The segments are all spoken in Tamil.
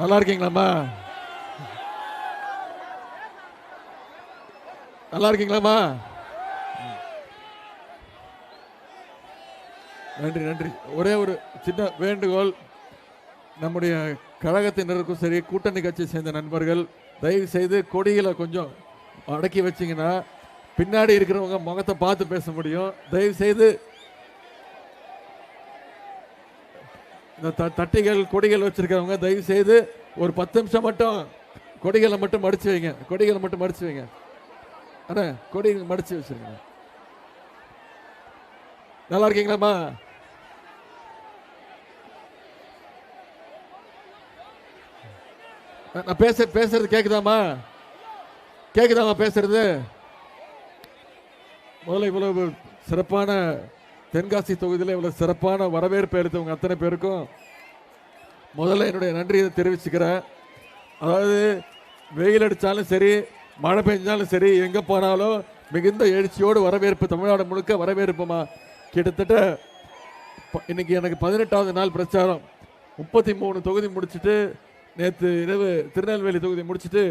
நல்லா இருக்கீங்களாம்மா நல்லா இருக்கீங்களாம்மா நன்றி நன்றி. ஒரே ஒரு சின்ன வேண்டுகோள். நம்முடைய கழகத்தினருக்கும் சரி கூட்டணி கட்சியை சேர்ந்த நண்பர்கள் தயவு செய்து கொடிகளை கொஞ்சம் அடக்கி வச்சீங்கன்னா பின்னாடி இருக்கிறவங்க முகத்தை பார்த்து பேச முடியும். தயவு செய்து இந்த த- தட்டிகள் கொடிகள் வச்சிருக்கிறவங்க தயவு செய்து ஒரு பத்து நிமிஷம் மட்டும் கொடிகளை மட்டும் மடிச்சு வைங்க. கொடிகளை மட்டும் மடிச்சு வைங்க. அண்ணா கொடிகள் மடிச்சு வச்சுருங்க. நல்லா இருக்கீங்களாம்மா? நான் பேச பேசுறது கேட்குதாம்மா கேட்குதாம்மா பேசுறது? முதல்ல இவ்வளவு சிறப்பான தென்காசி தொகுதியில் இவ்வளோ சிறப்பான வரவேற்பு எடுத்தவங்க அத்தனை பேருக்கும் முதல்ல என்னுடைய நன்றியை தெரிவிச்சுக்கிறேன். அதாவது வெயில் அடித்தாலும் சரி மழை பெஞ்சாலும் சரி எங்கே போனாலும் மிகுந்த எழுச்சியோடு வரவேற்பு தமிழ்நாடு முழுக்க வரவேற்புமா? கிட்டத்தட்ட இன்னைக்கு எனக்கு பதினெட்டாவது நாள் பிரச்சாரம். முப்பத்தி மூணு தொகுதி முடிச்சுட்டு நேற்று இரவு திருநெல்வேலி தொகுதி முடிச்சுட்டு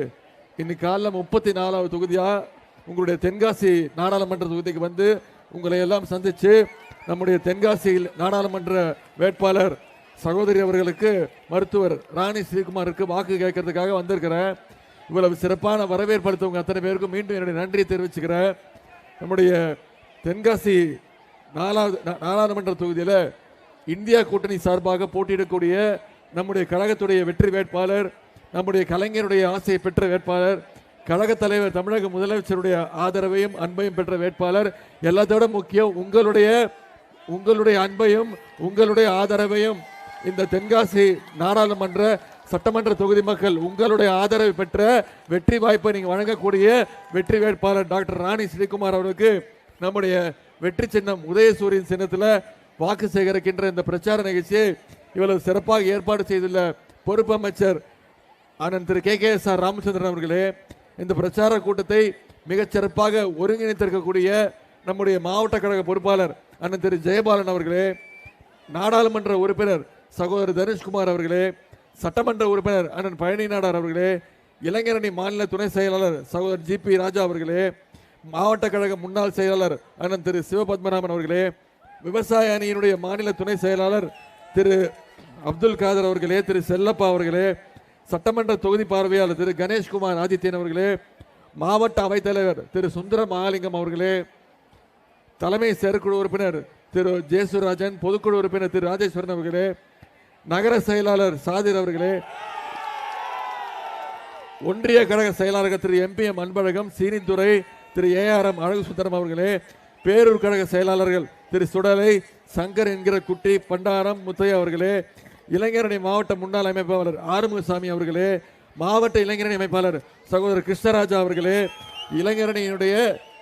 இன்னைக்கு காலைல முப்பத்தி நாலாவது தொகுதியாக உங்களுடைய தென்காசி நாடாளுமன்ற தொகுதிக்கு வந்து உங்களை எல்லாம் சந்தித்து நம்முடைய தென்காசியில் நாடாளுமன்ற வேட்பாளர் சகோதரி அவர்களுக்கு மருத்துவர் ராணி ஸ்ரீகுமாருக்கு வாக்கு கேட்கறதுக்காக வந்திருக்கிறேன். இவ்வளவு சிறப்பான வரவேற்பு அளித்தவங்க அத்தனை பேருக்கும் மீண்டும் என்னுடைய நன்றியை தெரிவிச்சுக்கிறேன். நம்முடைய தென்காசி நாலாவது நாடாளுமன்ற தொகுதியில் இந்தியா கூட்டணி சார்பாக போட்டியிடக்கூடிய நம்முடைய கழகத்துடைய வெற்றி வேட்பாளர் நம்முடைய கலைஞருடைய ஆசையை பெற்ற வேட்பாளர் கழக தலைவர் தமிழக முதலமைச்சருடைய ஆதரவையும் அன்பையும் பெற்ற வேட்பாளர் எல்லாத்தோட முக்கியம் உங்களுடைய உங்களுடைய அன்பையும் உங்களுடைய ஆதரவையும். இந்த தென்காசி நாடாளுமன்ற சட்டமன்ற தொகுதி மக்கள் உங்களுடைய ஆதரவை பெற்ற வெற்றி வாய்ப்பை நீங்கள் வழங்கக்கூடிய வெற்றி வேட்பாளர் டாக்டர் ராணி ஸ்ரீகுமார் அவர்களுக்கு நம்முடைய வெற்றி சின்னம் உதயசூரியன் சின்னத்தில் வாக்கு சேகரிக்கின்ற இந்த பிரச்சார நிகழ்ச்சியை இவ்வளவு சிறப்பாக ஏற்பாடு செய்துள்ள பொறுப்பு அமைச்சர் அண்ணன் Thiru K K S R Ramachandran அவர்களே இந்த பிரச்சார கூட்டத்தை மிகச்சிறப்பாக ஒருங்கிணைத்திருக்கக்கூடிய நம்முடைய மாவட்ட கழக பொறுப்பாளர் அண்ணன் திரு ஜெயபாலன் அவர்களே நாடாளுமன்ற உறுப்பினர் சகோதரர் தனுஷ்குமார் அவர்களே சட்டமன்ற உறுப்பினர் அண்ணன் பழனி நாடார் அவர்களே இளைஞரணி மாநில துணை செயலாளர் சகோதரர் ஜி பி ராஜா அவர்களே மாவட்ட கழக முன்னாள் செயலாளர் அண்ணன் திரு சிவபத்மநாபன் அவர்களே விவசாய அணியினுடைய மாநில துணை செயலாளர் திரு அப்துல் காதர் அவர்களே திரு செல்லப்பா அவர்களே சட்டமன்ற தொகுதி பார்வையாளர் திரு கணேஷ்குமார் ஆதித்யன் அவர்களே மாவட்ட அவைத்தலைவர் திரு சுந்தர மகாலிங்கம் அவர்களே தலைமை செயற்குழு உறுப்பினர் திரு ஜேசுராஜன் பொதுக்குழு உறுப்பினர் திரு ராஜேஸ்வரன் அவர்களே நகர செயலாளர் சாதிர் அவர்களே ஒன்றிய கழக செயலாளர் Thiru MP M Anbazhagam Seenithurai Thiru ARM Azhagu Sundaram அவர்களே பேரூர் கழக செயலாளர்கள் திரு சுடலை சங்கர் என்கிற குட்டி பண்டாரம் முத்தையா அவர்களே இளைஞரணி மாவட்ட முன்னாள் அமைப்பாளர் ஆறுமுகசாமி அவர்களே மாவட்ட இளைஞரணி அமைப்பாளர் சகோதரர் கிருஷ்ணராஜா அவர்களே இளைஞரணியினுடைய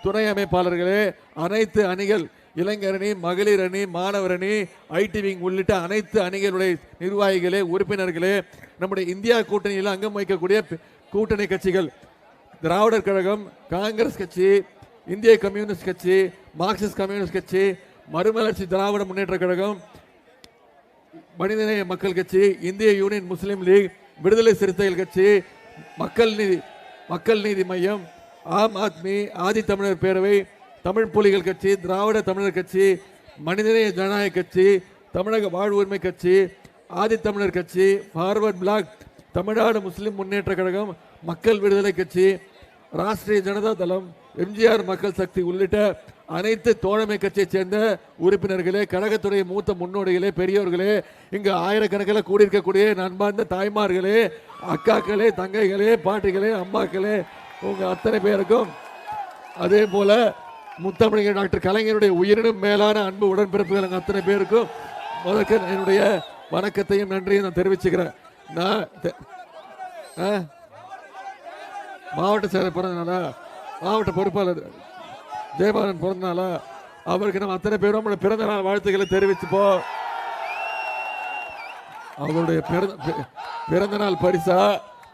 துணை அமைப்பாளர்களே அனைத்து அணிகள் இளைஞரணி மகளிர் அணி மாணவர் அணி ஐடி விங் உள்ளிட்ட அனைத்து அணிகளுடைய நிர்வாகிகளே உறுப்பினர்களே நம்முடைய இந்தியா கூட்டணியில் அங்கம் வகிக்கக்கூடிய கூட்டணி கட்சிகள் திராவிடர் கழகம் காங்கிரஸ் கட்சி இந்திய கம்யூனிஸ்ட் கட்சி மார்க்சிஸ்ட் கம்யூனிஸ்ட் கட்சி மறுமலர்ச்சி திராவிட முன்னேற்ற கழகம் மனிதநேய மக்கள் கட்சி இந்திய யூனியன் முஸ்லீம் லீக் விடுதலை சிறுத்தைகள் கட்சி மக்கள் நீதி மக்கள் நீதி மையம் ஆம் ஆத்மி ஆதி தமிழர் பேரவை தமிழ் புலிகள் கட்சி திராவிட தமிழர் கட்சி மனிதநேய ஜனநாயக கட்சி தமிழக வாழ்வுரிமை கட்சி Adi Tamilar Katchi Forward Bloc Tamil Nadu Muslim Munnetra Kazhagam Makkal Viduthalai Katchi Rashtriya Janata தளம் எம்ஜிஆர் மக்கள் சக்தி உள்ளிட்ட அனைத்து தோழமை கட்சியைச் சேர்ந்த உறுப்பினர்களே கழகத்துடைய மூத்த முன்னோடிகளே பெரியோர்களே இங்கு ஆயிரக்கணக்கில் கூடியிருக்கக்கூடிய நண்பார்ந்த தாய்மார்களே அக்காக்களே தங்கைகளே பாட்டிகளே அம்மாக்களே உங்கள் அத்தனை பேருக்கும் அதே போல் முத்தமிழர் டாக்டர் கலைஞருடைய உயிரினும் மேலான அன்பு உடன்பிறப்புகள் எங்க அத்தனை பேருக்கும் முதற்க என்னுடைய வணக்கத்தையும் நன்றியும் நான் தெரிவிச்சுக்கிறேன். நான் தெ- ஆ? மாவட்ட செயலர் பிறந்தனால மாவட்ட பொறுப்பாளர். ஜெயபாலன் பிறந்தநாளா அவருக்கு நம்ம அத்தனை பேரும் நம்மளோட பிறந்த நாள் வாழ்த்துக்களை தெரிவிச்சுப்போம் அவருடைய பிறந்த பிறந்த நாள் பரிசா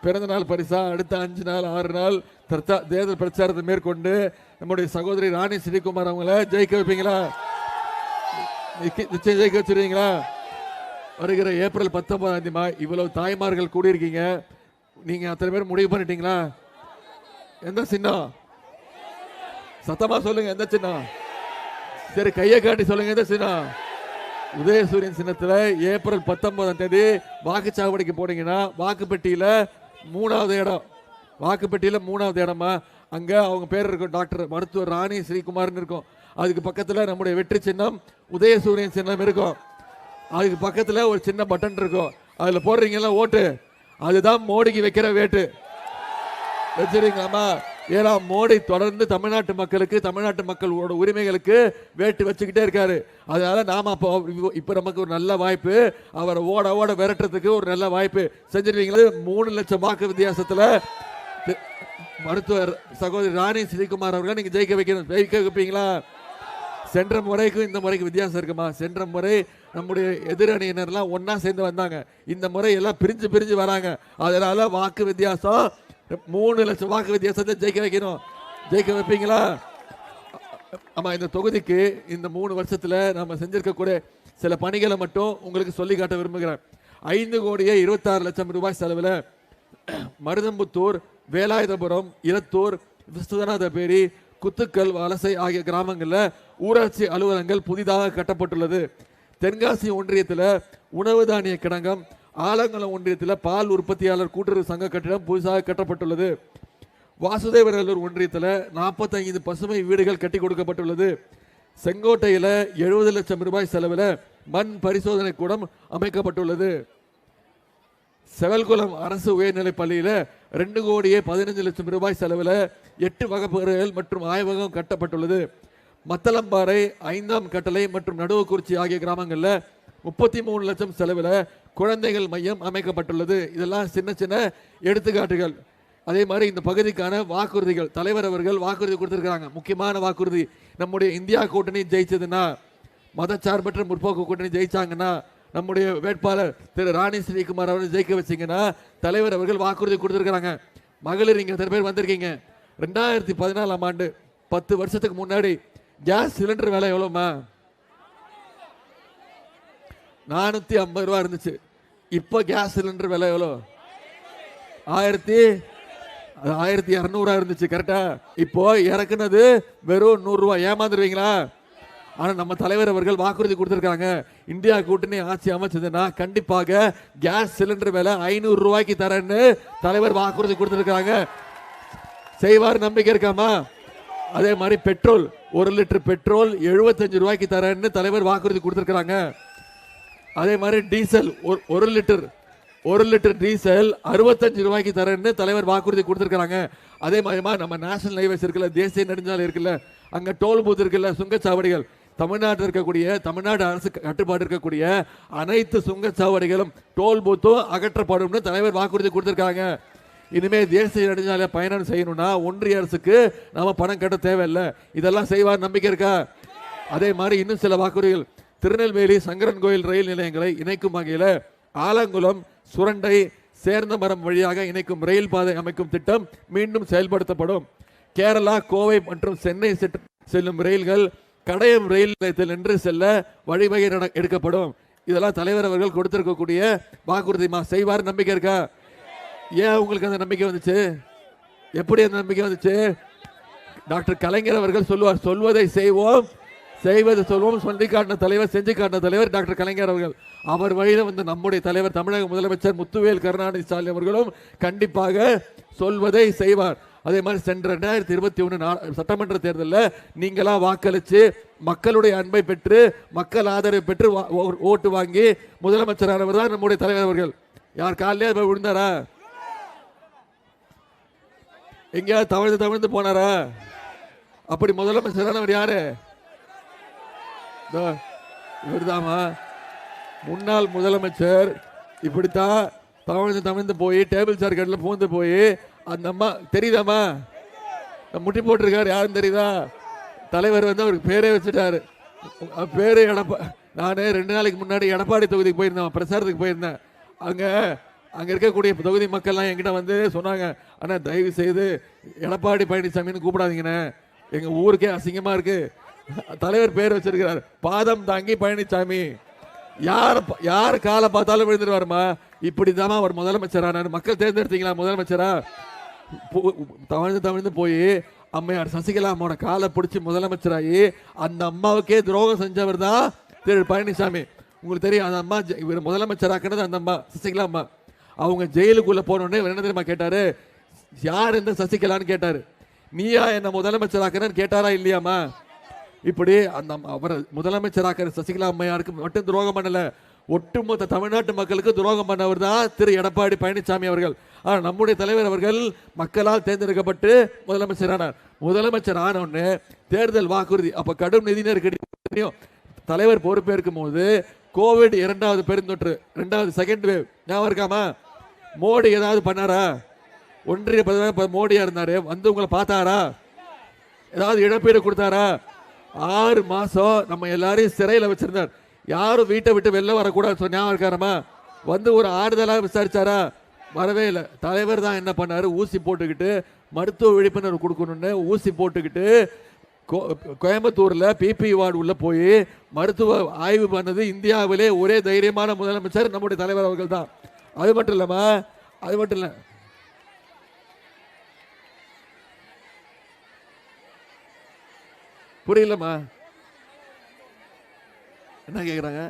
பிறந்த நாள் பரிசா அடுத்த அஞ்சு நாள் ஆறு நாள் தர்த்தா தேர்தல் பிரச்சாரத்தை மேற்கொண்டு நம்முடைய சகோதரி ராணி ஸ்ரீகுமார் அவங்கள ஜெயிக்க வைப்பீங்களா? நிச்சயம் ஜெயிக்க வச்சிருவீங்களா? வருகிற ஏப்ரல் பத்தொன்பதாம் தேதிமா இவ்வளவு தாய்மார்கள் கூடியிருக்கீங்க. நீங்கள் அத்தனை பேர் முடிவு பண்ணிட்டீங்களா? எந்த சின்னம்? சத்தமா சொல்லுங்க எந்த சின்னம் சரி கையை காட்டி சொல்லுங்க எந்த சின்னம் உதயசூரியன் சின்னத்துல ஏப்ரல் பத்தொன்பதாம் தேதி வாக்குச்சாவடிக்கு போனீங்கன்னா வாக்குப்பெட்டியில மூணாவது இடம். வாக்குப்பெட்டியில மூணாவது இடமா? அங்க அவங்க பேர் இருக்கும் டாக்டர் மருத்துவர் ராணி ஸ்ரீகுமார்னு இருக்கும். அதுக்கு பக்கத்துல நம்முடைய வெற்றி சின்னம் உதயசூரியன் சின்னம் இருக்கும். அதுக்கு பக்கத்துல ஒரு சின்ன பட்டன் இருக்கும். அதுல போடுறீங்கல்ல ஓட்டு? அதுதான் மோடிக்கு வைக்கிற வேட்டு. வச்சிருக்கீங்களாமா ஏன்னா மோடி தொடர்ந்து தமிழ்நாட்டு மக்களுக்கு தமிழ்நாட்டு மக்களோட உரிமைகளுக்கு வேட்டு வச்சுக்கிட்டே இருக்காரு. அதனால நாம அப்போ இப்போ நமக்கு ஒரு நல்ல வாய்ப்பு அவரை ஓட ஓட விரட்டுறதுக்கு ஒரு நல்ல வாய்ப்பு. செஞ்சிருவீங்களா? மூணு லட்சம் வாக்கு வித்தியாசத்தில் மருத்துவர் சகோதரி ராணி ஸ்ரீகுமார் அவர்கள் நீங்கள் ஜெயிக்க வைக்கணும். ஜெயிக்க வைப்பீங்களா? சென்ற முறைக்கும் இந்த முறைக்கு வித்தியாசம் இருக்குமா? சென்ற முறை நம்முடைய எதிரணியினர்லாம் ஒன்றா சேர்ந்து வந்தாங்க. இந்த முறை எல்லாம் பிரிஞ்சு பிரிஞ்சு வராங்க. அதனால வாக்கு வித்தியாசம் மூணு லட்சம் வாக்கு வித்தியாசத்தை ஜெயிக்க வைக்கணும். ஜெயிக்க வைப்பீங்களா? ஆமாம் இந்த தொகுதிக்கு இந்த மூணு வருஷத்தில் நம்ம செஞ்சிருக்கக்கூடிய சில பணிகளை மட்டும் உங்களுக்கு சொல்லி காட்ட விரும்புகிறேன். ஐந்து கோடியே இருபத்தாறு லட்சம் ரூபாய் செலவில் மருதம்புத்தூர் வேலாயுதபுரம் இலத்தூர் விஸ்வநாதபேரி குத்துக்கல் வலசை ஆகிய கிராமங்களில் ஊராட்சி அலுவலகங்கள் புதிதாக கட்டப்பட்டுள்ளது. தென்காசி ஒன்றியத்தில் உணவு தானிய கிடங்கம் ஆலங்குளம் ஒன்றியத்தில் பால் உற்பத்தியாளர் கூட்டுறவு சங்க கட்டிடம் புதுசாக கட்டப்பட்டுள்ளது. வாசுதேவநல்லூர் ஒன்றியத்தில் நாற்பத்தைந்து பசுமை வீடுகள் கட்டி கொடுக்கப்பட்டுள்ளது. செங்கோட்டையில் எழுபது லட்சம் ரூபாய் செலவில் மண் பரிசோதனை கூடம் அமைக்கப்பட்டுள்ளது. செவல்குளம் அரசு உயர்நிலைப் பள்ளியில் ரெண்டு கோடியே பதினஞ்சு லட்சம் ரூபாய் செலவில் எட்டு வகுப்பறைகள் மற்றும் ஆய்வகம் கட்டப்பட்டுள்ளது. மத்தளம்பாறை ஐந்தாம் கட்டளை மற்றும் நடுவுக்குறிச்சி ஆகிய கிராமங்களில் முப்பத்தி மூணு லட்சம் செலவில் குழந்தைகள் மையம் அமைக்கப்பட்டுள்ளது. இதெல்லாம் சின்ன சின்ன எடுத்துக்காட்டுகள். அதே மாதிரி இந்த பகுதிக்கான வாக்குறுதிகள் தலைவர் அவர்கள் வாக்குறுதி கொடுத்துருக்குறாங்க. முக்கியமான வாக்குறுதி நம்முடைய இந்தியா கூட்டணி ஜெயிச்சதுன்னா மதச்சார்பற்ற முற்போக்கு கூட்டணி ஜெயிச்சாங்கன்னா நம்முடைய வேட்பாளர் திரு ராணி ஸ்ரீகுமார் அவர்கள் ஜெயிக்க வச்சீங்கன்னா தலைவர் அவர்கள் வாக்குறுதி கொடுத்துருக்குறாங்க. மகளிர் இங்கே எத்தனை பேர் வந்திருக்கீங்க? ரெண்டாயிரத்தி பதினாலாம் ஆண்டு பத்து வருஷத்துக்கு முன்னாடி கேஸ் சிலிண்டர் விலை எவ்வளோமா நானூத்தி ஐம்பது ரூபா இருந்துச்சு. இப்போ கேஸ் சிலிண்டர் விலை எவ்வளோ? ஆயிரத்தி அது ஆயிரத்தி இரநூறுவா இருந்துச்சு கரெக்டா இப்போ இறக்குனது வெறும் நூறுரூவா ஏமாந்துருவீங்களா? ஆனால் நம்ம தலைவர் அவர்கள் வாக்குறுதி கொடுத்துருக்காங்க. இந்தியா கூட்டணி ஆட்சி அமைச்சதுன்னா கண்டிப்பாக கேஸ் சிலிண்டர் விலை ஐநூறு ரூபாய்க்கு தரேன்னு தலைவர் வாக்குறுதி கொடுத்துருக்காங்க. செய்வார் நம்பிக்கை இருக்காமா? அதே மாதிரி பெட்ரோல் ஒரு லிட்டர் பெட்ரோல் 75 ரூபாய்க்கு தரேன்னு தலைவர் வாக்குறுதி கொடுத்துருக்காங்க அதே மாதிரி டீசல் ஒரு- ஒரு லிட்டர் ஒரு லிட்டர் டீசல் அறுபத்தஞ்சு ரூபாய்க்கு தரேன்னு தலைவர் வாக்குறுதி கொடுத்துருக்காங்க அதே மாதிரி நம்ம நேஷனல் ஹைவேஸ் இருக்குல்ல தேசிய நெடுஞ்சாலை இருக்குல்ல அங்கே டோல் பூத் இருக்குல்ல சுங்கச்சாவடிகள். தமிழ்நாட்டில் இருக்கக்கூடிய தமிழ்நாடு அரசு கட்டுப்பாடு இருக்கக்கூடிய அனைத்து சுங்கச்சாவடிகளும் டோல் பூத்தும் அகற்றப்படும்னு தலைவர் வாக்குறுதி கொடுத்துருக்காங்க. இனிமே தேசிய நெடுஞ்சாலை பயணம் செய்யணும்னா ஒன்றிய அரசுக்கு நம்ம பணம் கட்ட தேவையில்லை. இதெல்லாம் செய்வார் நம்பிக்கை இருக்கா? அதே மாதிரி இன்னும் சில வாக்குறுதிகள். திருநெல்வேலி சங்கரன் கோயில் ரயில் நிலையங்களை இணைக்கும் வகையில் ஆலங்குளம் சுரண்டை சேர்ந்த மரம் வழியாக இணைக்கும் ரயில் பாதை அமைக்கும் திட்டம் மீண்டும் செயல்படுத்தப்படும். கேரளா கோவை மற்றும் சென்னை செல்லும் ரயில்கள் கடையம் ரயில் நிலையத்தில் நின்று செல்ல வழிவகை நட- எடுக்கப்படும். இதெல்லாம் தலைவர் அவர்கள் கொடுத்திருக்கக்கூடிய வாக்குறுதிமா செய்வார் நம்பிக்கை இருக்கா? ஏன் உங்களுக்கு அந்த நம்பிக்கை வந்துச்சு? எப்படி அந்த நம்பிக்கை வந்துச்சு? டாக்டர் கலைஞர் அவர்கள் சொல்லுவார் சொல்வதை செய்வோம். செய்வது சொல்வோம் சொல்லி காட்டின தலைவர் செஞ்சு காட்டின தலைவர் டாக்டர் கலைஞர் அவர்கள். அவர் வழியில் வந்து நம்முடைய தலைவர் தமிழக முதலமைச்சர் முத்துவேல் கருணாநிதி ஸ்டாலின் அவர்களும் கண்டிப்பாக சொல்வதை செய்வார். அதே மாதிரி சென்ற ரெண்டாயிரத்தி இருபத்தி ஒன்று சட்டமன்ற தேர்தலில் நீங்களாம் வாக்களித்து மக்களுடைய அன்பை பெற்று மக்கள் ஆதரவை பெற்று வா- ஓ- ஓட்டு வாங்கி முதலமைச்சரானவர் தான் நம்முடைய தலைவர் அவர்கள். யார் காலையிலே போய் விழுந்தாரா? எங்கேயாவது தவழ்ந்து தவழ்ந்து போனாரா? அப்படி முதலமைச்சரானவர் யாரு? இவர்தாமா முன்னாள் முதலமைச்சர் இப்படித்தான் தமிழ்ந்து தமிழ்ந்து போய் டேபிள் சேர் கட்டில் பூந்து போய் அந்த அம்மா தெரியுதாம்மா? முட்டி போட்டிருக்காரு யாரும் தெரியுதா? தலைவர் வந்து அவருக்கு பேரே வச்சுட்டாரு. பேர் பேரு எடப்பா நான் ரெண்டு நாளைக்கு முன்னாடி எடப்பாடி தொகுதிக்கு போயிருந்தேன் பிரச்சாரத்துக்கு போயிருந்தேன். அங்கே அங்கே இருக்கக்கூடிய தொகுதி மக்கள்லாம் என்கிட்ட வந்து சொன்னாங்க அண்ணா தயவு செய்து எடப்பாடி பழனிசாமின்னு கூப்பிடாதீங்கண்ணே. எங்கள் ஊருக்கே அசிங்கமாக இருக்குது தலைவர் பேர் வச்சிருக்கிறார். பாதம் தாங்கி பழனிசாமி யார் யார் காலை பார்த்தாலும் விழுந்துருவாருமா? இப்படிதாம்மா அவர் முதலமைச்சரானார் மக்கள் தேர்ந்தெடுத்தீங்களா முதலமைச்சரா? போ- தமிழ்ந்து போய் அம்மையார் சசிகலா அம்மாவோட காலை பிடிச்சி முதலமைச்சராகி அந்த அம்மாவுக்கே துரோகம் செஞ்சவர் தான் திரு பழனிசாமி உங்களுக்கு தெரியும் அந்த அம்மா ஜெ- இவர் முதலமைச்சராக்குனது அந்த அம்மா சசிகலா அம்மா. அவங்க ஜெயிலுக்குள்ள போனோடனே இவர் என்ன தெரியுமா கேட்டாரு? யார் இந்த சசிகலான்னு கேட்டாரு. நீயா என்ன முதலமைச்சராக்குறன்னு கேட்டாரா இல்லையாம்மா? இப்படி அந்த அவர் அவரை முதலமைச்சராக்கிற சசிகலா அம்மையாருக்கு மட்டும் துரோகம் பண்ணல. ஒட்டுமொத்த தமிழ்நாட்டு மக்களுக்கு துரோகம் பண்ணவர் தான் திரு எடப்பாடி பழனிசாமி அவர்கள். ஆனால் நம்முடைய தலைவர் அவர்கள் மக்களால் தேர்ந்தெடுக்கப்பட்டு முதலமைச்சரானார். முதலமைச்சர் ஆன தேர்தல் வாக்குறுதி அப்போ கடும் நிதி நெருக்கடி தெரியும் தலைவர் பொறுப்பேற்கும் போது கோவிட் இரண்டாவது பெருந்தொற்று ரெண்டாவது செகண்ட் வேவ் ஞாபகம் இருக்காமா? மோடி ஏதாவது பண்ணாரா? ஒன்றிய பிரதமர் மோடியாக மோடியா வந்து உங்களை பார்த்தாரா? ஏதாவது இழப்பீடு கொடுத்தாரா? ஆறு மாதம் நம்ம எல்லாரையும் சிறையில் வச்சிருந்தார். யாரும் வீட்டை விட்டு வெளில வரக்கூடாது சொன்ன ஞாபகம் வந்து ஒரு ஆறுதலாக விசாரிச்சாரா? வரவே இல்லை. தலைவர் தான் என்ன பண்ணார்? ஊசி போட்டுக்கிட்டு மருத்துவ விழிப்புணர்வு கொடுக்கணுன்னு ஊசி போட்டுக்கிட்டு கோ- பிபி வார்டு உள்ளே போய் மருத்துவ ஆய்வு பண்ணது இந்தியாவிலே ஒரே தைரியமான முதலமைச்சர் நம்முடைய தலைவர் அவர்கள் தான் அது மட்டும் இல்லாமல் அது மட்டும் இல்லை. புரியலம்மா. என்ன கேக்குறாங்க?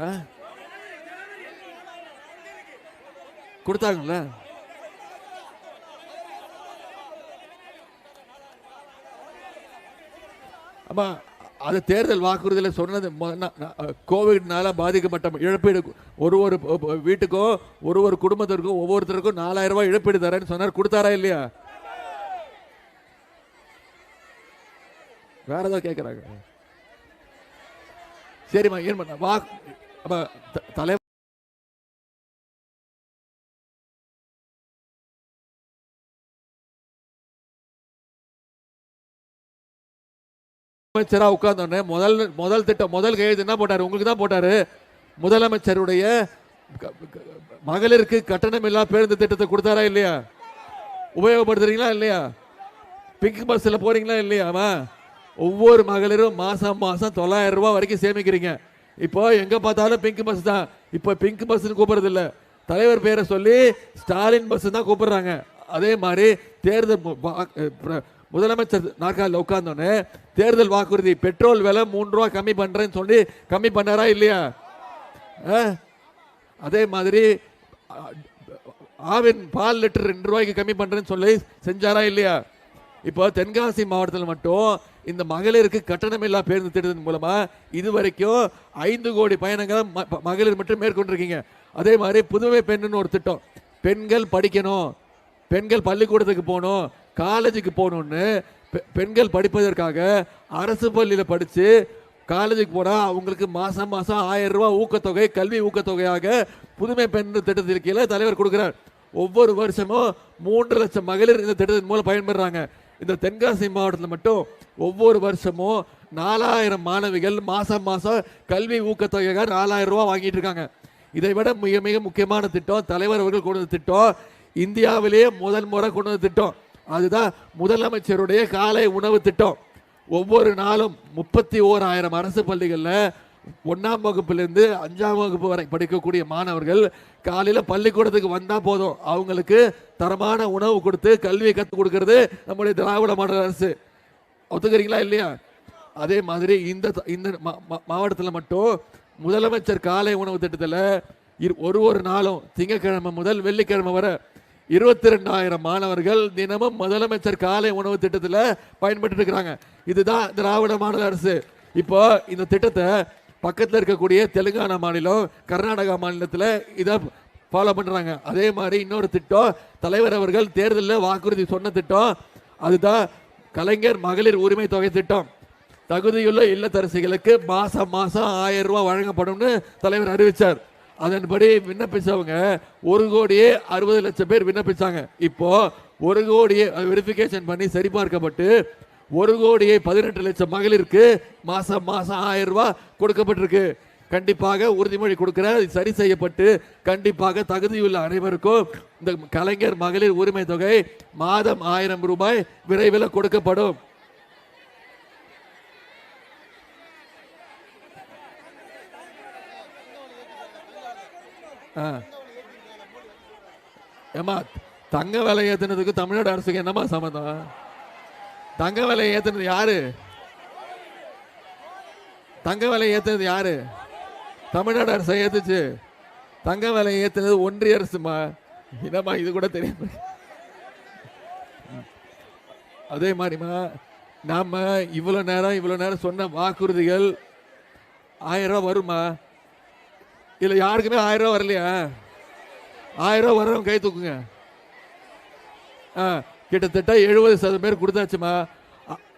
ஆ? கொடுத்தாங்கல்ல? ஆமா அது தேர்தல் வாக்குறுதியில் சொன்னது கோவிட்னால பாதிக்கப்பட்ட இழப்பீடு ஒரு ஒரு வீட்டுக்கும் ஒரு ஒரு குடும்பத்திற்கும் ஒவ்வொருத்தருக்கும் நாலாயிரம் ரூபாய் இழப்பீடு தரேன்னு சொன்னார். கொடுத்தாரா இல்லையா? வேற ஏதாவது கேட்குறாங்க சரிம்மா ஏன் பண்ண வா தலைவர் அமைச்சராக உட்கார்ந்தோடனே முதல் முதல் திட்டம் முதல் கையெழுத்து என்ன போட்டாரு? உங்களுக்கு தான் போட்டாரு. முதலமைச்சருடைய மகளிருக்கு கட்டணம் இல்லா பேருந்து திட்டத்தை கொடுத்தாரா இல்லையா? உபயோகப்படுத்துறீங்களா இல்லையா? பிங்க் பஸ்ஸில் போகிறீங்களா இல்லையாமா ஒவ்வொரு மகளிரும் மாதம் மாதம் தொள்ளாயிரம் ரூபா வரைக்கும் சேமிக்கிறீங்க. இப்போ எங்கே பார்த்தாலும் பிங்க் பஸ் தான். இப்போ பிங்க் பஸ்ன்னு கூப்பிட்றது இல்லை தலைவர் பேரை சொல்லி ஸ்டாலின் பஸ் தான் கூப்பிடுறாங்க. அதே மாதிரி தேர்தல் முதலமைச்சர் நாற்காலில் உட்கார்ந்தோன்னே தேர்தல் வாக்குறுதி பெட்ரோல் விலை மூன்று ரூபா கம்மி பண்ணுறேன்னு சொல்லி கம்மி பண்ணாரா இல்லையா? ஆ? அதே மாதிரி ஆவின் பால் லிட்டர் ரெண்டு ரூபாய்க்கு கம்மி பண்ணுறேன்னு சொல்லி செஞ்சாரா இல்லையா? இப்போ தென்காசி மாவட்டத்தில் மட்டும் இந்த மகளிருக்கு கட்டணமில்லா பேருந்து திட்டத்தின் மூலமாக இது வரைக்கும் ஐந்து கோடி பயணங்களை ம- மகளிர் மட்டும் மேற்கொண்டிருக்கீங்க. அதே மாதிரி புதுமை பெண்ணுன்னு ஒரு திட்டம். பெண்கள் படிக்கணும். பெண்கள் பள்ளிக்கூடத்துக்கு போகணும் காலேஜுக்கு போகணுன்னு பெ- பெண்கள் படிப்பதற்காக அரசு பள்ளியில் படித்து காலேஜுக்கு போனால் அவங்களுக்கு மாதம் மாதம் ஆயிரம் ரூபா ஊக்கத்தொகை கல்வி ஊக்கத்தொகையாக புதுமை பெண் திட்டத்தின் கீழே தலைவர் கொடுக்குறார். ஒவ்வொரு வருஷமும் மூன்று லட்சம் மகளிர் இந்த திட்டத்தின் மூலம் பயன்பெறாங்க. இந்த தென்காசி மாவட்டத்தில் மட்டும் ஒவ்வொரு வருஷமும் நாலாயிரம் மாணவிகள் மாதம் மாதம் கல்வி ஊக்கத்தொகையாக நாலாயிரம் ரூபா வாங்கிட்டு இருக்காங்க. இதை விட மிக மிக முக்கியமான திட்டம் தலைவர் அவர்கள் கொடுத்த திட்டம் இந்தியாவிலேயே முதல் முறை கொண்டு வந்த திட்டம். அதுதான் முதலமைச்சருடைய காலை உணவு திட்டம். ஒவ்வொரு நாளும் முப்பத்தி ஓராயிரம் அரசு பள்ளிகளில் ஒன்றாம் வகுப்புலேருந்து அஞ்சாம் வகுப்பு வரை படிக்கக்கூடிய மாணவர்கள் காலையில் பள்ளிக்கூடத்துக்கு வந்தால் போதும். அவங்களுக்கு தரமான உணவு கொடுத்து கல்வியை கற்றுக் கொடுக்கறது நம்முடைய திராவிட மாடல் அரசு. ஒத்துக்கிறீங்களா இல்லையா? அதே மாதிரி இந்த இந்த மாவட்டத்தில் மட்டும் முதலமைச்சர் காலை உணவு திட்டத்தில் இரு- ஒரு ஒரு நாளும் திங்கட்கிழமை முதல் வெள்ளிக்கிழமை வரை இருபத்தி ரெண்டாயிரம் மாணவர்கள் தினமும் முதலமைச்சர் காலை உணவு திட்டத்தில் பயன்பட்டு இருக்கிறாங்க. இதுதான் திராவிட மாநில அரசு. இப்போ இந்த திட்டத்தை பக்கத்தில் இருக்கக்கூடிய தெலுங்கானா மாநிலம் கர்நாடகா மாநிலத்தில் இதை ஃபாலோ பண்ணுறாங்க அதே மாதிரி இன்னொரு திட்டம் தலைவர் அவர்கள் தேர்தலில் வாக்குறுதி சொன்ன திட்டம் அதுதான் கலைஞர் மகளிர் உரிமை தொகை திட்டம். தகுதியுள்ள இல்லத்தரசிகளுக்கு மாதம் மாதம் ஆயிரம் ரூபா வழங்கப்படும்னு தலைவர் அறிவித்தார் அதன்படி விண்ணப்பிச்சவங்க ஒரு கோடியே அறுபது லட்சம் பேர் விண்ணப்பிச்சாங்க. இப்போ ஒரு கோடியே வெரிஃபிகேஷன் பண்ணி சரிபார்க்கப்பட்டு ஒரு கோடியே பதினெட்டு லட்சம் மகளிருக்கு மாசம் மாசம் ஆயிரம் ரூபாய் கொடுக்கப்பட்டிருக்கு. கண்டிப்பாக உறுதிமொழி கொடுக்கிற சரி செய்யப்பட்டு கண்டிப்பாக தகுதியுள்ள அனைவருக்கும் இந்த கலைஞர் மகளிர் உரிமை தொகை மாதம் ஆயிரம் ரூபாய் விரைவில் கொடுக்கப்படும் ஆ ஏமா தங்க விலை ஏற்றுனதுக்கு தமிழ்நாடு அரசுக்கு என்னமா சம்மந்தம்? தங்க விலை ஏற்றுனது யாரு? தங்க விலை ஏற்றுனது யாரு? தமிழ்நாடு அரசு ஏற்றுச்சு தங்க விலை ஏற்றுனது ஒன்றிய அரசுமா? என்னம்மா இது கூட தெரியும் அதே மாதிரிமா நாம் இவ்வளோ நேரம் இவ்வளோ நேரம் சொன்ன வாக்குறுதிகள் ஆயிரம் ரூபா வருமா இல்லை யாருக்குமே ஆயிரம் ரூபா வரலையா? ஆயிரம் ரூபா வர்றவங்க கை தூக்குங்க. ஆ கிட்டத்தட்ட எழுபது சதவீதம் பேர் கொடுத்தாச்சுமா.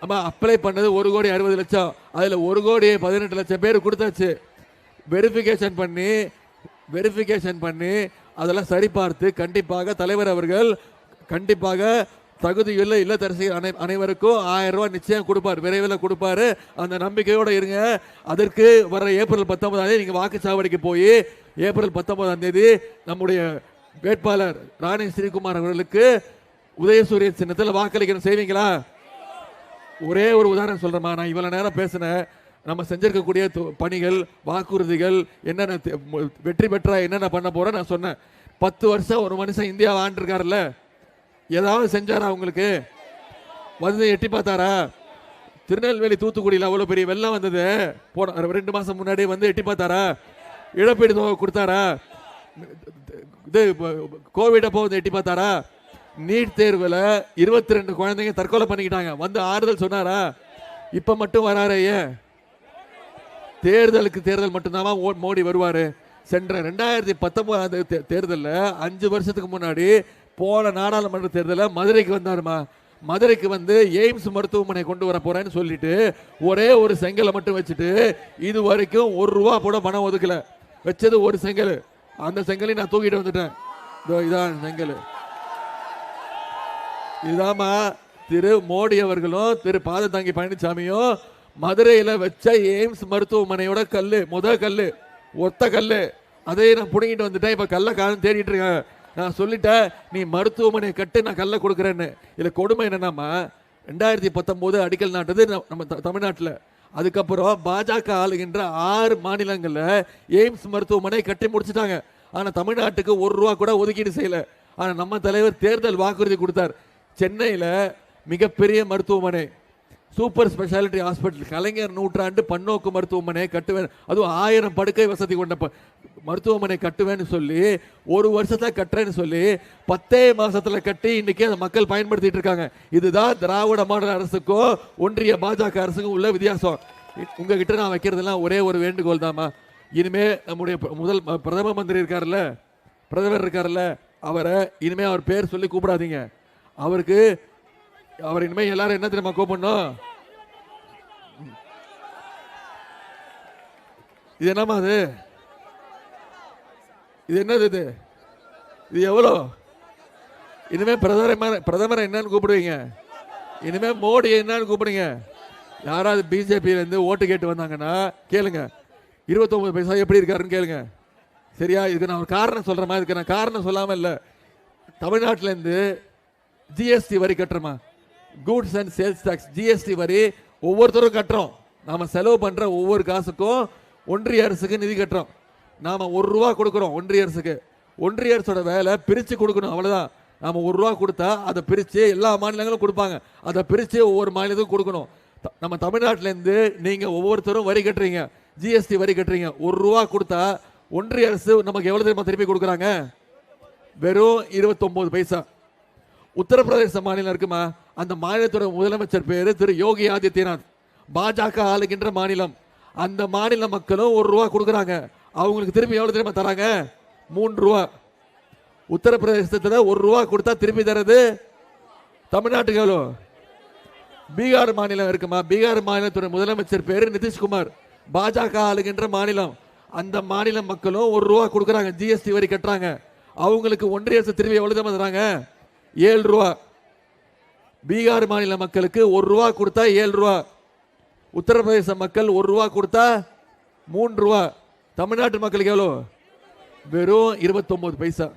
அம்மா அப்ளை பண்ணது ஒரு கோடி அறுபது லட்சம். அதில் ஒரு கோடி பதினெட்டு லட்சம் பேர் கொடுத்தாச்சு. வெரிஃபிகேஷன் பண்ணி வெரிஃபிகேஷன் பண்ணி அதெல்லாம் சரிபார்த்து கண்டிப்பாக தலைவர் அவர்கள் கண்டிப்பாக தகுதியுள்ள இல்லத்தரசிகள் அனை அனைவருக்கும் ஆயிரம் ரூபாய் நிச்சயம் கொடுப்பார். விரைவில் கொடுப்பாரு. அந்த நம்பிக்கையோடு இருங்க. அதற்கு வர ஏப்ரல் பத்தொன்பதாம் தேதி நீங்கள் வாக்குச்சாவடிக்கு போய் ஏப்ரல் பத்தொன்பதாம் தேதி நம்முடைய வேட்பாளர் ராணி ஸ்ரீகுமார் அவர்களுக்கு உதயசூரியன் சின்னத்தில் வாக்களிக்கணும். செய்வீங்களா? ஒரே ஒரு உதாரணம் சொல்கிறேம்மா நான் இவ்வளோ நேரம் பேசினேன். நம்ம செஞ்சிருக்கக்கூடிய பணிகள் வாக்குறுதிகள் என்னென்ன வெற்றி பெற்றா என்னென்ன பண்ண போறோம் நான் சொன்னேன். பத்து வருஷம் ஒரு மனுஷன் இந்தியாவை ஆண்டிருக்காருல்ல. ஏதாவது செஞ்சாரா உங்களுக்கு? வந்து எட்டி பார்த்தாரா? திருநெல்வேலி தூத்துக்குடியில் அவ்வளோ பெரிய வெள்ளம் வந்தது. போன ரெண்டு மாதம் முன்னாடி வந்து எட்டி பார்த்தாரா? இழப்பீடு தொகை கொடுத்தாரா? இது கோவிட் அப்போ வந்து எட்டி பார்த்தாரா? நீட் தேர்வில் இருபத்தி ரெண்டு குழந்தைங்க தற்கொலை பண்ணிக்கிட்டாங்க. வந்து ஆறுதல் சொன்னாரா? இப்போ மட்டும் வராரே ஏன்? தேர்தலுக்கு தேர்தல் மட்டும்தான் மோடி வருவார்? சென்ற ரெண்டாயிரத்தி பத்தொன்பதாம் தேர்தலில் அஞ்சு வருஷத்துக்கு முன்னாடி போன நாடாளுமன்ற தேர்தலில் மதுரைக்கு வந்தாருமா? மதுரைக்கு வந்து எய்ம்ஸ் மருத்துவமனை கொண்டு வர போறேன்னு சொல்லிட்டு ஒரே ஒரு செங்கலை மட்டும் வச்சுட்டு இது வரைக்கும் ஒரு ரூபா கூட பணம் ஒதுக்கல. வச்சது ஒரு செங்கல். அந்த செங்கலையும் நான் தூக்கிட்டு வந்துட்டேன். இதோ இதான் செங்கல். இதாமா திரு மோடி அவர்களும் திரு பாதத்தாங்கி பழனிசாமியும் மதுரையில் வச்ச எய்ம்ஸ் மருத்துவமனையோட கல் முத கல் ஒத்த கல் அதையே நான் பிடுங்கிட்டு வந்துட்டேன். இப்போ கல்லை காலம் தேடிட்டு இருக்கேன். நான் சொல்லிட்டேன் நீ மருத்துவமனை கட்டு நான் கல்லை கொடுக்குறேன்னு. இதில் கொடுமை என்னன்னாம்மா ரெண்டாயிரத்தி பத்தொம்போது அடிக்கல் நாட்டது நம்ம- நம்ம த- தமிழ்நாட்டில். அதுக்கப்புறம் பாஜக ஆளுகின்ற ஆறு மாநிலங்களில் எய்ம்ஸ் மருத்துவமனை கட்டி முடிச்சிட்டாங்க. ஆனால் தமிழ்நாட்டுக்கு ஒரு ரூபா கூட ஒதுக்கீடு செய்யலை. ஆனால் நம்ம தலைவர் தேர்தல் வாக்குறுதி கொடுத்தார். சென்னையில் மிகப்பெரிய மருத்துவமனை. Super speciality hospital. கலைஞர் நூற்றாண்டு பன்னோக்கு மருத்துவமனை கட்டுவேன். அதுவும் ஆயிரம் படுக்கை வசதி கொண்ட மருத்துவமனை கட்டுவேன்னு சொல்லி ஒரு வருஷத்தில் கட்டுறேன்னு சொல்லி பத்தே மாதத்தில் கட்டி இன்னைக்கு அந்த மக்கள் பயன்படுத்திட்டு இருக்காங்க. இதுதான் திராவிட மாடல் அரசுக்கும் ஒன்றிய பாஜக அரசுக்கும் உள்ள வித்தியாசம். உங்ககிட்ட நான் வைக்கிறதெல்லாம் ஒரே ஒரு வேண்டுகோள் தாம்மா. இனிமே நம்முடைய ப- முதல் பிரதம மந்திரி இருக்காருல்ல பிரதமர் இருக்காருல்ல அவரை இனிமே அவர் பேர் சொல்லி கூப்பிடாதீங்க. அவருக்கு அவர் இனிமேல் எல்லாரும் என்ன தெரியுமா கூப்பிடணும் இது என்னம்மா அது? இது என்னது இது? இது எவ்வளோ? இனிமேல் பிரதமர் பிரதமரை என்னன்னு கூப்பிடுவீங்க. இனிமேல் மோடி என்னன்னு கூப்பிடுங்க. யாராவது பிஜேபியிலேருந்து ஓட்டு கேட்டு வந்தாங்கன்னா கேளுங்க. இருபத்தொம்பது பைசா எப்படி இருக்காருன்னு கேளுங்க. சரியா? இதுக்கு நான் ஒரு காரணம் சொல்கிறேமா இதுக்கு நான் காரணம் சொல்லாமல் இல்லை. தமிழ்நாட்டிலேருந்து ஜிஎஸ்டி வரி கட்டுறோமா goods and sales tax GST வரி ஒவ்வொருத்தரும் கட்டுறோம். நாம் செலவு பண்ணுற ஒவ்வொரு காசுக்கும் ஒன்றிய அரசுக்கு நிதி கட்டுறோம். நாம் ஒரு ரூபா கொடுக்குறோம் ஒன்றிய அரசுக்கு. ஒன்றிய அரசோட வேலை பிரித்து கொடுக்கணும் அவ்வளோதான் நாம் ஒரு ரூபா கொடுத்தா அதை பிரித்து எல்லா மாநிலங்களும் கொடுப்பாங்க. அதை பிரித்து ஒவ்வொரு மாநிலத்துக்கும் கொடுக்கணும். த- நம்ம தமிழ்நாட்டிலேருந்து நீங்கள் ஒவ்வொருத்தரும் வரி கட்டுறீங்க. ஜிஎஸ்டி வரி கட்டுறீங்க. ஒரு ரூபா கொடுத்தா ஒன்றிய அரசு நமக்கு எவ்வளோ தெரியுமா திருப்பி கொடுக்குறாங்க? வெறும் இருபத்தொம்போது பைசா. உத்தரப்பிரதேச மாநிலம் இருக்குமா? அந்த மாநிலத்தோட முதலமைச்சர் பேர் திரு யோகி ஆதித்யநாத். பாஜக ஆளுகின்ற மாநிலம். அந்த மாநில மக்களும் ஒரு ரூபா கொடுக்குறாங்க. அவங்களுக்கு திரும்பி எவ்வளோ தெரியுமா தராங்க? மூன்று ரூபா. உத்தரப்பிரதேசத்தில் ஒரு ரூபா கொடுத்தா திரும்பி தரது? தமிழ்நாட்டுக்கு எவ்வளோ பீகார் மாநிலம் இருக்குமா? பீகார் மாநிலத்துடைய முதலமைச்சர் பேர் நிதிஷ்குமார். பாஜக ஆளுகின்ற மாநிலம். அந்த மாநில மக்களும் ஒரு ரூபா கொடுக்குறாங்க. ஜிஎஸ்டி வரி கட்டுறாங்க. அவங்களுக்கு ஒன்றிய அரசு திரும்பி எவ்வளோ தான் தராங்க? ஏழு ரூபா. பீகார் மாநில மக்களுக்கு ஒரு ரூபா கொடுத்தா ஏழு ரூபா. உத்தரப்பிரதேச மக்கள் ஒரு ரூபா கொடுத்தா மூன்று ரூபா. தமிழ்நாட்டு மக்களுக்கு எவ்வளோ வெறும் இருபத்தொம்போது பைசா.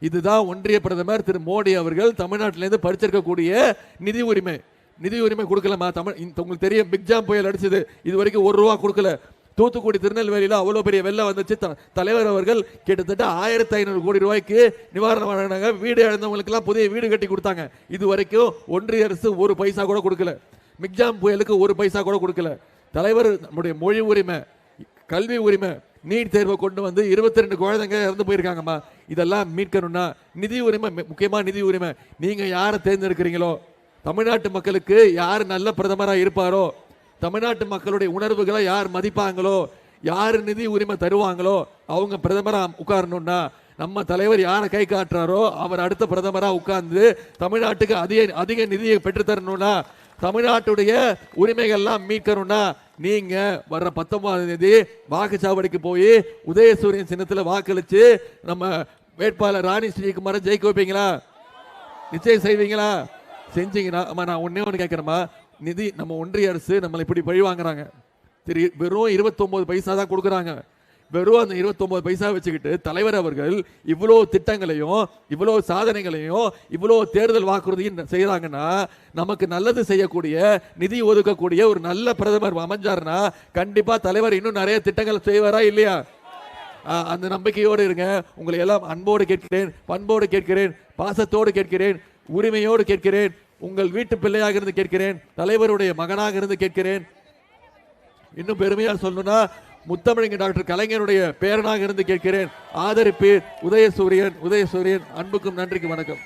இதுதான் ஒன்றிய பிரதமர் திரு மோடி அவர்கள் தமிழ்நாட்டிலேருந்து பறிச்சிருக்கக்கூடிய நிதி உரிமை. நிதி உரிமை கொடுக்கலமா தமிழ் உங்களுக்கு தெரியும் பிக்ஜாம் புயல் அடிச்சது. இது வரைக்கும் ஒரு ரூபா கொடுக்கல. தூத்துக்குடி திருநெல்வேலியில் அவ்வளோ பெரிய வெள்ளம் வந்துச்சு. த- தலைவர் அவர்கள் கிட்டத்தட்ட ஆயிரத்தி ஐநூறு கோடி ரூபாய்க்கு நிவாரணம் வழங்கினாங்க வீடு இழந்தவங்களுக்கெல்லாம் புதிய வீடு கட்டி கொடுத்தாங்க. இது வரைக்கும் ஒன்றிய அரசு ஒரு பைசா கூட கொடுக்கல. மிக்ஜாம் புயலுக்கு ஒரு பைசா கூட கொடுக்கல. தலைவர் நம்முடைய மொழி உரிமை கல்வி உரிமை நீட் தேர்வை கொண்டு வந்து இருபத்தி ரெண்டு குழந்தைங்க இறந்து போயிருக்காங்கம்மா. இதெல்லாம் மீட்கணும்னா நிதி உரிமை முக்கியமாக நிதி உரிமை. நீங்கள் யாரை தேர்ந்தெடுக்கிறீங்களோ? தமிழ்நாட்டு மக்களுக்கு யார் நல்ல பிரதமராக இருப்பாரோ? தமிழ்நாட்டு மக்களுடைய உணர்வுகளை யார் மதிப்பாங்களோ? யார் நிதி உரிமை தருவாங்களோ? அவங்க பிரதமராக உட்காரணும்னா நம்ம தலைவர் யாரை கை காட்டுறாரோ அவர் அடுத்த பிரதமராக உட்கார்ந்து தமிழ்நாட்டுக்கு அதிக அதிக நிதியை பெற்றுத்தரணும்னா தமிழ்நாட்டுடைய உரிமைகள்லாம் மீட்கணும்னா நீங்க வர்ற பத்தொன்பதாம் தேதி வாக்குச்சாவடிக்கு போய் உதயசூரியன் சின்னத்தில் வாக்களிச்சு நம்ம வேட்பாளர் ராணி ஸ்ரீகுமாரை ஜெயிக்க வைப்பீங்களா? நிச்சயம் செய்வீங்களா? செஞ்சீங்கன்னா ஆமாம் நான் ஒண்ணே ஒன்று கேட்குறேம்மா நிதி நம்ம ஒன்றிய அரசு நம்மளை இப்படி பழி வாங்குறாங்க சரி வெறும் இருபத்தொம்போது பைசா தான் கொடுக்குறாங்க. வெறும் அந்த இருபத்தொம்போது பைசா வச்சுக்கிட்டு தலைவர் அவர்கள் இவ்வளோ திட்டங்களையும் இவ்வளோ சாதனைகளையும் இவ்வளோ தேர்தல் வாக்குறுதியும் செய்கிறாங்கன்னா நமக்கு நல்லது செய்யக்கூடிய நிதி ஒதுக்கக்கூடிய ஒரு நல்ல பிரதமர் அமைஞ்சார்னா கண்டிப்பாக தலைவர் இன்னும் நிறைய திட்டங்கள் செய்வாரா இல்லையா? அந்த நம்பிக்கையோடு இருங்க. உங்களை எல்லாம் அன்போடு கேட்கிறேன் பண்போடு கேட்கிறேன் பாசத்தோடு கேட்கிறேன் உரிமையோடு கேட்கிறேன் உங்கள் வீட்டு பிள்ளையாக இருந்து கேட்கிறேன் தலைவருடைய மகனாக இருந்து கேட்கிறேன். இன்னும் பெருமையாக சொல்லணும்னா முத்தமிழங்க டாக்டர் கலைஞருடைய பேரனாக இருந்து கேட்கிறேன். ஆதரிப்பீர் உதயசூரியன் உதயசூரியன் அன்புக்கும் நன்றிக்கு வணக்கம்.